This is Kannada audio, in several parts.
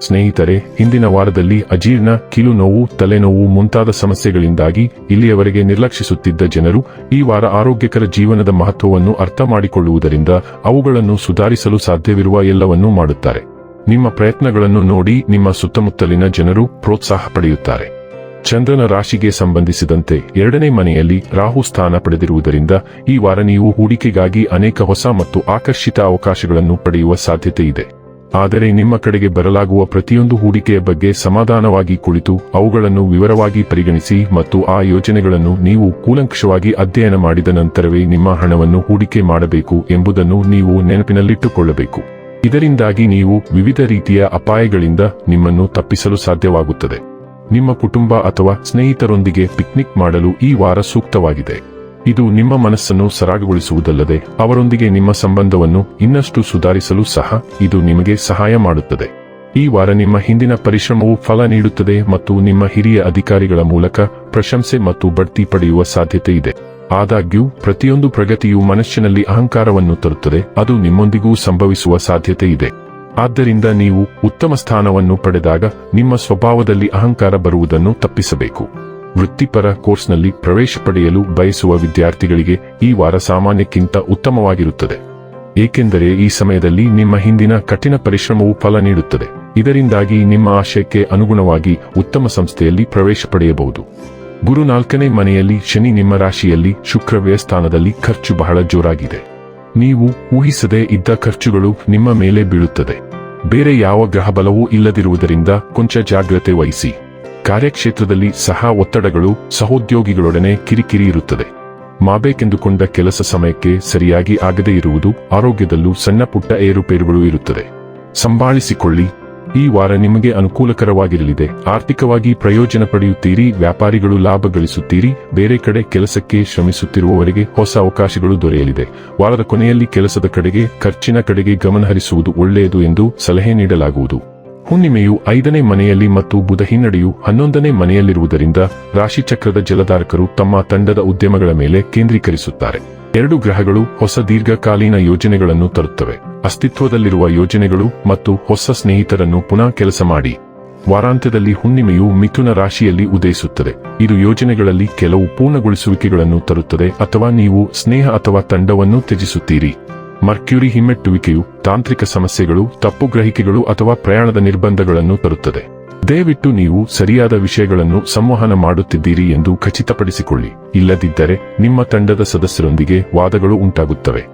ಸ್ನೇಹಿತರೆ, ಹಿಂದಿನ ವಾರದಲ್ಲಿ ಅಜೀರ್ಣ ಕಿಲು ನೋವು, ತಲೆನೋವು ಮುಂತಾದ ಸಮಸ್ಯೆಗಳಿಂದಾಗಿ ಇಲ್ಲಿಯವರೆಗೆ ನಿರ್ಲಕ್ಷಿಸುತ್ತಿದ್ದ ಜನರು ಈ ವಾರ ಆರೋಗ್ಯಕರ ಜೀವನದ ಮಹತ್ವವನ್ನು ಅರ್ಥ ಮಾಡಿಕೊಳ್ಳುವುದರಿಂದ ಅವುಗಳನ್ನು ಸುಧಾರಿಸಲು ಸಾಧ್ಯವಿರುವ ಎಲ್ಲವನ್ನೂ ಮಾಡುತ್ತಾರೆ. ನಿಮ್ಮ ಪ್ರಯತ್ನಗಳನ್ನು ನೋಡಿ ನಿಮ್ಮ ಸುತ್ತಮುತ್ತಲಿನ ಜನರು ಪ್ರೋತ್ಸಾಹ ಪಡೆಯುತ್ತಾರೆ. ಚಂದ್ರನ ರಾಶಿಗೆ ಸಂಬಂಧಿಸಿದಂತೆ ಎರಡನೇ ಮನೆಯಲ್ಲಿ ರಾಹು ಸ್ಥಾನ ಪಡೆದಿರುವುದರಿಂದ ಈ ವಾರ ನೀವು ಹೂಡಿಕೆಗಾಗಿ ಅನೇಕ ಹೊಸ ಮತ್ತು ಆಕರ್ಷಿತ ಅವಕಾಶಗಳನ್ನು ಪಡೆಯುವ ಸಾಧ್ಯತೆ ಇದೆ. ಆದರೆ ನಿಮ್ಮ ಕಡೆಗೆ ಬರಲಾಗುವ ಪ್ರತಿಯೊಂದು ಹೂಡಿಕೆಯ ಬಗ್ಗೆ ಸಮಾಧಾನವಾಗಿ ಕುಳಿತು ಅವುಗಳನ್ನು ವಿವರವಾಗಿ ಪರಿಗಣಿಸಿ ಮತ್ತು ಆ ಯೋಜನೆಗಳನ್ನು ನೀವು ಕೂಲಂಕ್ಷವಾಗಿ ಅಧ್ಯಯನ ಮಾಡಿದ ನಂತರವೇ ನಿಮ್ಮ ಹಣವನ್ನು ಹೂಡಿಕೆ ಮಾಡಬೇಕು ಎಂಬುದನ್ನು ನೀವು ನೆನಪಿನಲ್ಲಿಟ್ಟುಕೊಳ್ಳಬೇಕು. ಇದರಿಂದಾಗಿ ನೀವು ವಿವಿಧ ರೀತಿಯ ಅಪಾಯಗಳಿಂದ ನಿಮ್ಮನ್ನು ತಪ್ಪಿಸಲು ಸಾಧ್ಯವಾಗುತ್ತದೆ. ನಿಮ್ಮ ಕುಟುಂಬ ಅಥವಾ ಸ್ನೇಹಿತರೊಂದಿಗೆ ಪಿಕ್ನಿಕ್ ಮಾಡಲು ಈ ವಾರ ಸೂಕ್ತವಾಗಿದೆ. ಇದು ನಿಮ್ಮ ಮನಸ್ಸನ್ನು ಸರಾಗಗೊಳಿಸುವುದಲ್ಲದೆ ಅವರೊಂದಿಗೆ ನಿಮ್ಮ ಸಂಬಂಧವನ್ನು ಇನ್ನಷ್ಟು ಸುಧಾರಿಸಲು ಸಹ ಇದು ನಿಮಗೆ ಸಹಾಯ ಮಾಡುತ್ತದೆ. ಈ ವಾರ ನಿಮ್ಮ ಹಿಂದಿನ ಪರಿಶ್ರಮವು ಫಲ ನೀಡುತ್ತದೆ ಮತ್ತು ನಿಮ್ಮ ಹಿರಿಯ ಅಧಿಕಾರಿಗಳ ಮೂಲಕ ಪ್ರಶಂಸೆ ಮತ್ತು ಬಡ್ತಿ ಪಡೆಯುವ ಸಾಧ್ಯತೆ ಇದೆ. ಆದಾಗ್ಯೂ, ಪ್ರತಿಯೊಂದು ಪ್ರಗತಿಯು ಮನಸ್ಸಿನಲ್ಲಿ ಅಹಂಕಾರವನ್ನು ತರುತ್ತದೆ, ಅದು ನಿಮ್ಮೊಂದಿಗೂ ಸಂಭವಿಸುವ ಸಾಧ್ಯತೆ ಇದೆ. ಆದ್ದರಿಂದ ನೀವು ಉತ್ತಮ ಸ್ಥಾನವನ್ನು ಪಡೆದಾಗ ನಿಮ್ಮ ಸ್ವಭಾವದಲ್ಲಿ ಅಹಂಕಾರ ಬರುವುದನ್ನು ತಪ್ಪಿಸಬೇಕು. ವೃತ್ತಿಪರ ಕೋರ್ಸ್ನಲ್ಲಿ ಪ್ರವೇಶ ಪಡೆಯಲು ಬಯಸುವ ವಿದ್ಯಾರ್ಥಿಗಳಿಗೆ ಈ ವಾರ ಸಾಮಾನ್ಯಕ್ಕಿಂತ ಉತ್ತಮವಾಗಿರುತ್ತದೆ. ಏಕೆಂದರೆ ಈ ಸಮಯದಲ್ಲಿ ನಿಮ್ಮ ಹಿಂದಿನ ಕಠಿಣ ಪರಿಶ್ರಮವು ಫಲ ನೀಡುತ್ತದೆ. ಇದರಿಂದಾಗಿ ನಿಮ್ಮ ಆಶಯಕ್ಕೆ ಅನುಗುಣವಾಗಿ ಉತ್ತಮ ಸಂಸ್ಥೆಯಲ್ಲಿ ಪ್ರವೇಶ ಪಡೆಯಬಹುದು. ಗುರು ನಾಲ್ಕನೇ ಮನೆಯಲ್ಲಿ ಶನಿ ನಿಮ್ಮ ರಾಶಿಯಲ್ಲಿ ಶುಕ್ರ ವ್ಯಯಸ್ಥಾನದಲ್ಲಿ ಖರ್ಚು ಬಹಳ ಜೋರಾಗಿದೆ. ನೀವು ಊಹಿಸದೇ ಇದ್ದ ಖರ್ಚುಗಳು ನಿಮ್ಮ ಮೇಲೆ ಬೀಳುತ್ತದೆ. ಬೇರೆ ಯಾವ ಗ್ರಹಬಲವೂ ಇಲ್ಲದಿರುವುದರಿಂದ ಕೊಂಚ ಜಾಗ್ರತೆ ವಹಿಸಿ. ಕಾರ್ಯಕ್ಷೇತ್ರದಲ್ಲಿ ಸಹ ಒತ್ತಡಗಳು ಸಹೋದ್ಯೋಗಿಗಳೊಡನೆ ಕಿರಿಕಿರಿ ಇರುತ್ತದೆ. ಮಾಬೇಕೆಂದುಕೊಂಡ ಕೆಲಸ ಸಮಯಕ್ಕೆ ಸರಿಯಾಗಿ ಆಗದೇ ಇರುವುದು ಆರೋಗ್ಯದಲ್ಲೂ ಸಣ್ಣ ಪುಟ್ಟ ಏರುಪೇರುಗಳು ಇರುತ್ತದೆ. ಸಂಭಾಳಿಸಿಕೊಳ್ಳಿ. ಈ ವಾರ ನಿಮಗೆ ಅನುಕೂಲಕರವಾಗಿರಲಿದೆ. ಆರ್ಥಿಕವಾಗಿ ಪ್ರಯೋಜನ ಪಡೆಯುತ್ತೀರಿ. ವ್ಯಾಪಾರಿಗಳು ಲಾಭ ಗಳಿಸುತ್ತೀರಿ. ಬೇರೆ ಕಡೆ ಕೆಲಸಕ್ಕೆ ಶ್ರಮಿಸುತ್ತಿರುವವರಿಗೆ ಹೊಸ ಅವಕಾಶಗಳು ದೊರೆಯಲಿದೆ. ವಾರದ ಕೊನೆಯಲ್ಲಿ ಕೆಲಸದ ಕಡೆಗೆ, ಖರ್ಚಿನ ಕಡೆಗೆ ಗಮನ ಹರಿಸುವುದು ಒಳ್ಳೆಯದು ಎಂದು ಸಲಹೆ ನೀಡಲಾಗುವುದು. ಹುಣ್ಣಿಮೆಯು ಐದನೇ ಮನೆಯಲ್ಲಿ ಮತ್ತು ಬುಧ ಹಿನ್ನಡೆಯು ಹನ್ನೊಂದನೇ ಮನೆಯಲ್ಲಿರುವುದರಿಂದ ರಾಶಿಚಕ್ರದ ಜಲಧಾರಕರು ತಮ್ಮ ತಂಡದ ಉದ್ಯಮಗಳ ಮೇಲೆ ಕೇಂದ್ರೀಕರಿಸುತ್ತಾರೆ. ಎರಡು ಗ್ರಹಗಳು ಹೊಸ ದೀರ್ಘಕಾಲೀನ ಯೋಜನೆಗಳನ್ನು ತರುತ್ತವೆ. ಅಸ್ತಿತ್ವದಲ್ಲಿರುವ ಯೋಜನೆಗಳು ಮತ್ತು ಹೊಸ ಸ್ನೇಹಿತರನ್ನು ಪುನಃ ಕೆಲಸ ಮಾಡಿ. ವಾರಾಂತ್ಯದಲ್ಲಿ ಹುಣ್ಣಿಮೆಯು ಮಿಥುನ ರಾಶಿಯಲ್ಲಿ ಉದಯಿಸುತ್ತದೆ. ಇದು ಯೋಜನೆಗಳಲ್ಲಿ ಕೆಲವು ಪೂರ್ಣಗೊಳಿಸುವಿಕೆಗಳನ್ನು ತರುತ್ತದೆ ಅಥವಾ ನೀವು ಸ್ನೇಹ ಅಥವಾ ತಂಡವನ್ನು ತ್ಯಜಿಸುತ್ತೀರಿ. ಮರ್ಕ್ಯೂರಿ ಹಿಮ್ಮೆಟ್ಟುವಿಕೆಯು ತಾಂತ್ರಿಕ ಸಮಸ್ಯೆಗಳು, ತಪ್ಪು ಗ್ರಹಿಕೆಗಳು ಅಥವಾ ಪ್ರಯಾಣದ ನಿರ್ಬಂಧಗಳನ್ನು ತರುತ್ತದೆ. ದಯವಿಟ್ಟು ನೀವು ಸರಿಯಾದ ವಿಷಯಗಳನ್ನು ಸಂವಹನ ಮಾಡುತ್ತಿದ್ದೀರಿ ಎಂದು ಖಚಿತಪಡಿಸಿಕೊಳ್ಳಿ. ಇಲ್ಲದಿದ್ದರೆ ನಿಮ್ಮ ತಂಡದ ಸದಸ್ಯರೊಂದಿಗೆ ವಾದಗಳು ಉಂಟಾಗುತ್ತವೆ.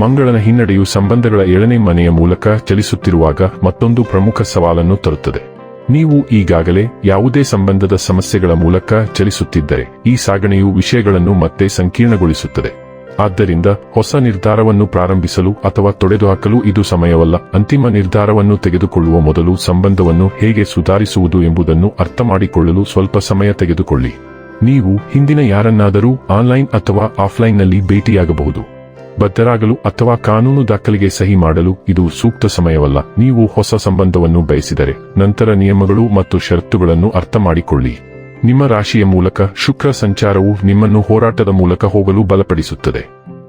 ಮಂಗಳನ ಹಿನ್ನಡೆಯು ಸಂಬಂಧಗಳ ಏಳನೇ ಮನೆಯ ಮೂಲಕ ಚಲಿಸುತ್ತಿರುವಾಗ ಮತ್ತೊಂದು ಪ್ರಮುಖ ಸವಾಲನ್ನು ತರುತ್ತದೆ. ನೀವು ಈಗಾಗಲೇ ಯಾವುದೇ ಸಂಬಂಧದ ಸಮಸ್ಯೆಗಳ ಮೂಲಕ ಚಲಿಸುತ್ತಿದ್ದರೆ ಈ ಸಾಗಣೆಯು ವಿಷಯಗಳನ್ನು ಮತ್ತೆ ಸಂಕೀರ್ಣಗೊಳಿಸುತ್ತದೆ. ಆದ್ದರಿಂದ ಹೊಸ ನಿರ್ಧಾರವನ್ನು ಪ್ರಾರಂಭಿಸಲು ಅಥವಾ ತೊಡೆದುಹಾಕಲು ಇದು ಸಮಯವಲ್ಲ. ಅಂತಿಮ ನಿರ್ಧಾರವನ್ನು ತೆಗೆದುಕೊಳ್ಳುವ ಮೊದಲು ಸಂಬಂಧವನ್ನು ಹೇಗೆ ಸುಧಾರಿಸುವುದು ಎಂಬುದನ್ನು ಅರ್ಥಮಾಡಿಕೊಳ್ಳಲು ಸ್ವಲ್ಪ ಸಮಯ ತೆಗೆದುಕೊಳ್ಳಿ. ನೀವು ಹಿಂದಿನ ಯಾರನ್ನಾದರೂ ಆನ್ಲೈನ್ ಅಥವಾ ಆಫ್ಲೈನ್ನಲ್ಲಿ ಭೇಟಿಯಾಗಬಹುದು. ಬದ್ಧರಾಗಲು ಅಥವಾ ಕಾನೂನು ದಾಖಲೆಗೆ ಸಹಿ ಮಾಡಲು ಇದು ಸೂಕ್ತ ಸಮಯವಲ್ಲ. ನೀವು ಹೊಸ ಸಂಬಂಧವನ್ನು ಬಯಸಿದರೆ ನಂತರ ನಿಯಮಗಳು ಮತ್ತು ಷರತ್ತುಗಳನ್ನು ಅರ್ಥಮಾಡಿಕೊಳ್ಳಿ. ನಿಮ್ಮ ರಾಶಿಯ ಮೂಲಕ ಶುಕ್ರ ಸಂಚಾರವು ನಿಮ್ಮನ್ನು ಹೋರಾಟದ ಮೂಲಕ ಹೋಗಲು ಬಲಪಡಿಸುತ್ತದೆ.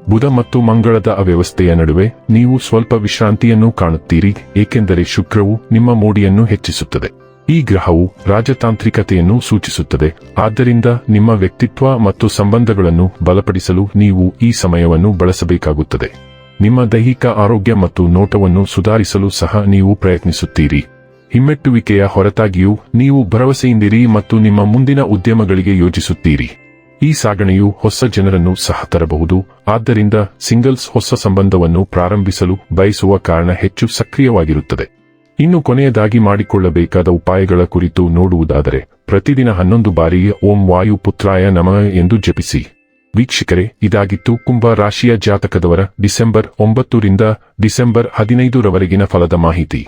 ಬುಧ ಮತ್ತು ಮಂಗಳದ ಅವ್ಯವಸ್ಥೆಯ ನಡುವೆ ನೀವು ಸ್ವಲ್ಪ ವಿಶ್ರಾಂತಿಯನ್ನು ಕಾಣುತ್ತೀರಿ, ಏಕೆಂದರೆ ಶುಕ್ರವು ನಿಮ್ಮ ಮೋಡಿಯನ್ನು ಹೆಚ್ಚಿಸುತ್ತದೆ. ಈ ಗ್ರಹವು ರಾಜತಾಂತ್ರಿಕತೆಯನ್ನು ಸೂಚಿಸುತ್ತದೆ, ಆದ್ದರಿಂದ ನಿಮ್ಮ ವ್ಯಕ್ತಿತ್ವ ಮತ್ತು ಸಂಬಂಧಗಳನ್ನು ಬಲಪಡಿಸಲು ನೀವು ಈ ಸಮಯವನ್ನು ಬಳಸಬೇಕಾಗುತ್ತದೆ. ನಿಮ್ಮ ದೈಹಿಕ ಆರೋಗ್ಯ ಮತ್ತು ನೋಟವನ್ನು ಸುಧಾರಿಸಲು ಸಹ ನೀವು ಪ್ರಯತ್ನಿಸುತ್ತೀರಿ. ಹಿಮ್ಮೆಟ್ಟುವಿಕೆಯ ಹೊರತಾಗಿಯೂ ನೀವು ಭರವಸೆಯಿಂದಿರಿ ಮತ್ತು ನಿಮ್ಮ ಮುಂದಿನ ಉದ್ಯಮಗಳಿಗೆ ಯೋಜಿಸುತ್ತೀರಿ ಈ ಸಾಗಣೆಯು ಹೊಸ ಜನರನ್ನು ಸಹ ತರಬಹುದು. ಆದ್ದರಿಂದ ಸಿಂಗಲ್ಸ್ ಹೊಸ ಸಂಬಂಧವನ್ನು ಪ್ರಾರಂಭಿಸಲು ಬಯಸುವ ಕಾರಣ ಹೆಚ್ಚು ಸಕ್ರಿಯವಾಗಿರುತ್ತದೆ. ಇನ್ನು ಕೊನೆಯದಾಗಿ ಮಾಡಿಕೊಳ್ಳಬೇಕಾದ ಉಪಾಯಗಳ ಕುರಿತು ನೋಡುವುದಾದರೆ, ಪ್ರತಿದಿನ ಹನ್ನೊಂದು ಬಾರಿ ಓಂ ವಾಯು ಪುತ್ರಾಯ ನಮ ಎಂದು ಜಪಿಸಿ. ವೀಕ್ಷಕರೇ, ಇದಾಗಿತ್ತು ಕುಂಭ ರಾಶಿಯ ಜಾತಕದವರ ಡಿಸೆಂಬರ್ ಒಂಬತ್ತರಿಂದ ಡಿಸೆಂಬರ್ ಹದಿನೈದರವರೆಗಿನ ಫಲದ ಮಾಹಿತಿ.